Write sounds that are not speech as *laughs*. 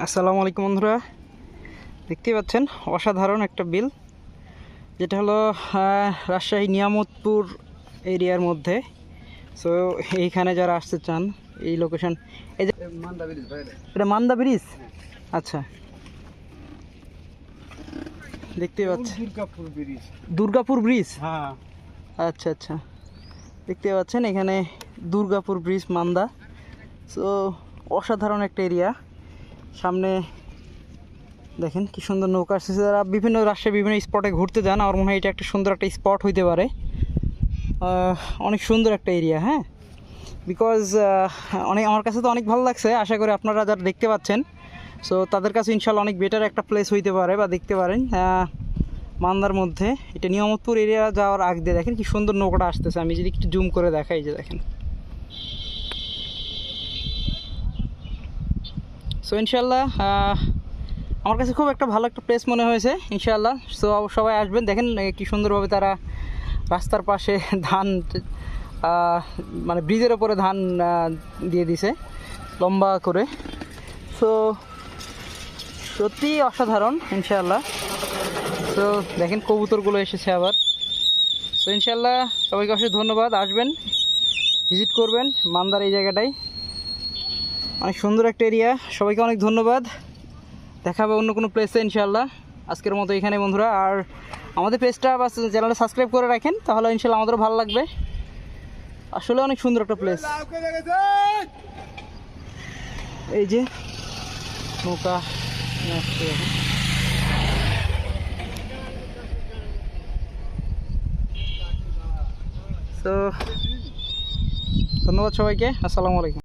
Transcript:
আসসালামু আলাইকুম বন্ধুরা। দেখতেই পাচ্ছেন অসাধারণ একটা বিল। যেটা হলো রাজশাহী নিয়ামতপুর এরিয়ার মধ্যে। সো এইখানে যারা আসতে চান এই লোকেশন এই যে মান্দা ব্রিজ এটা মান্দা ব্রিজ? আচ্ছা। দেখতেই পাচ্ছেন দুর্গাপুর ব্রিজ। দুর্গাপুর ব্রিজ? হ্যাঁ। আচ্ছা আচ্ছা। দেখতে পাচ্ছেন এখানে দুর্গাপুর ব্রিজ মান্দা। সো অসাধারণ একটা এরিয়া। সামনে দেখেন কি সুন্দর নৌকা আসছে। যারা বিভিন্ন রাষ্ট্রে বিভিন্ন স্পটে ঘুরতে যান, আমার মনে হয় এটা একটা সুন্দর একটা স্পট হইতে পারে। অনেক সুন্দর একটা এরিয়া হ্যাঁ? বিকজ অনেক, আমার কাছে তো অনেক ভালো লাগছে। আশা করি আপনারা যারা দেখতে পাচ্ছেন সো তাদের কাছে ইনশাল্লাহ অনেক বেটার একটা প্লেস হইতে পারে বা দেখতে পারেন। মান্দার মধ্যে, এটা নিয়ামতপুর এরিয়া যাওয়ার আগ দিয়ে দেখেন কি সুন্দর নৌকাটা আসতেছে। আমি যদি একটু জুম করে দেখাই যে দেখেন। সো ইনশাল্লাহ আমার কাছে খুব একটা ভালো একটা প্লেস মনে হয়েছে ইনশাল্লাহ সো সবাই আসবেন, দেখেন কি সুন্দরভাবে তারা রাস্তার পাশে *laughs* ধান মানে ব্রিজের ওপরে ধান দিয়ে দিছে, লম্বা করে। সো সত্যি অসাধারণ ইনশাল্লাহ তো দেখেন, কবুতরগুলো এসেছে আবার। তো ইনশাল্লাহ সবাইকে অশেষ ধন্যবাদ, আসবেন ভিজিট করবেন, মান্দার এই জায়গাটায়। অনেক সুন্দর একটা এরিয়া সবাইকে অনেক ধন্যবাদ। দেখা হবে অন্য কোনো প্লেসে ইনশাল্লাহ আজকের মতো এখানে বন্ধুরা। আর আমাদের পেজটা বা চ্যানেলটা সাবস্ক্রাইব করে রাখেন, তাহলে ইনশাল্লাহ আমাদেরও ভালো লাগবে। আসলে অনেক সুন্দর একটা প্লেস এই যে নৌকা। তো ধন্যবাদ সবাইকে। আসসালামু আলাইকুম।